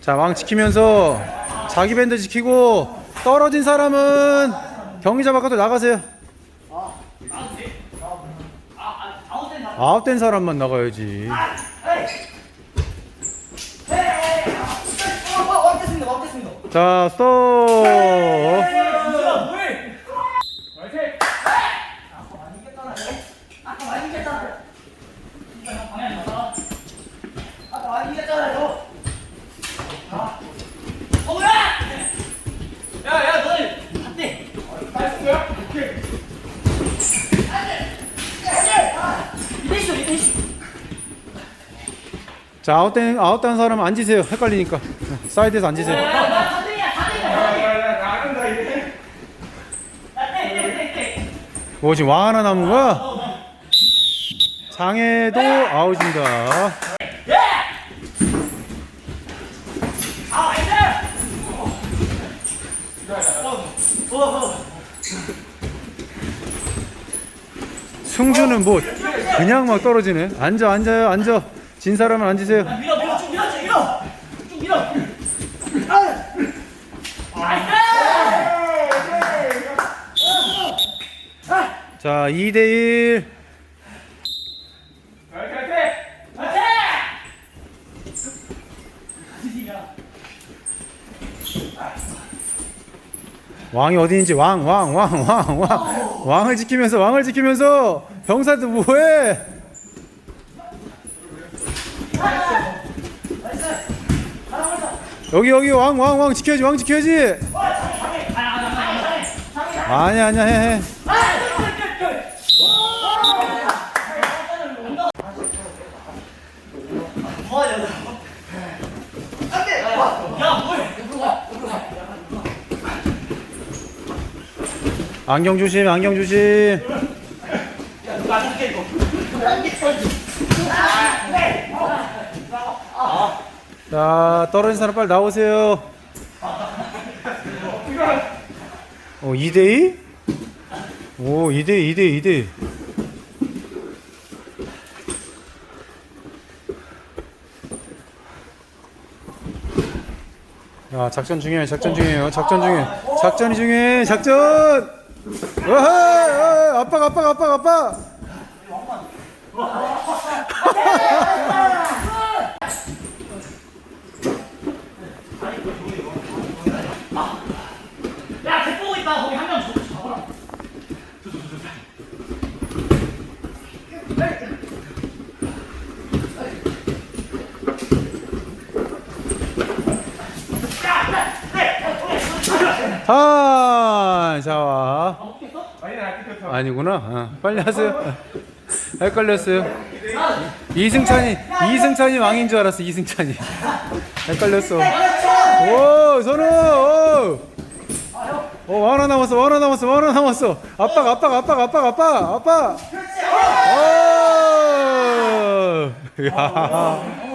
자, 왕 지키면서 자기 밴드 지키고 떨어진 사람은 경기자 바깥으로 나가세요. 아웃된 사람만 나가야지. 자, 스톱. 야야 너네 안돼. 이대 있어 이대 있어 자, 아웃된 아웃된 사람 앉으세요. 헷갈리니까. 사이드에서 앉으세요. 야나 사등이야 사등이야 야떼떼떼떼 뭐 지금 왕 하나 남은 거야? 장애도 아웃입니다. 아 나이스 승주는 뭐 그냥 막 떨어지네. 앉아 앉아요 앉아. 진 사람은 앉으세요. 밀어 밀어 쭉 밀어 쭉 밀어 쭉 밀어 나이스 자 2대1 왕이 어디인지 왕 왕 왕 왕 왕 왕을 지키면서 왕을 지키면서 병사들 뭐해? 여기 여기 왕 왕 왕 지켜야지 왕 지켜야지. 아니야 아니야 해 해. 안경 조심 안경 조심. 자 떨어진 사람 빨리 나오세요. 어 2대2? 오 2대2 2대2 2대2 야 작전 중요해 작전 중요해요 작전 중요해 작전이 중요해 작전 어허 아빠 아빠 아빠 아빠. 야개 보고 있다. 거기 한 명 아 자와. 아니구나. 어, 빨리 하세요. 헷갈렸어요. 이승찬이 이승찬이 왕인 줄 알았어 이승찬이. 헷갈렸어. 오 선우 오. 어, 왕 하나 남았어 왕 하나 남았어 왕 하나 남았어. 아빠 아빠 아빠 아빠 아빠 아빠 오. 야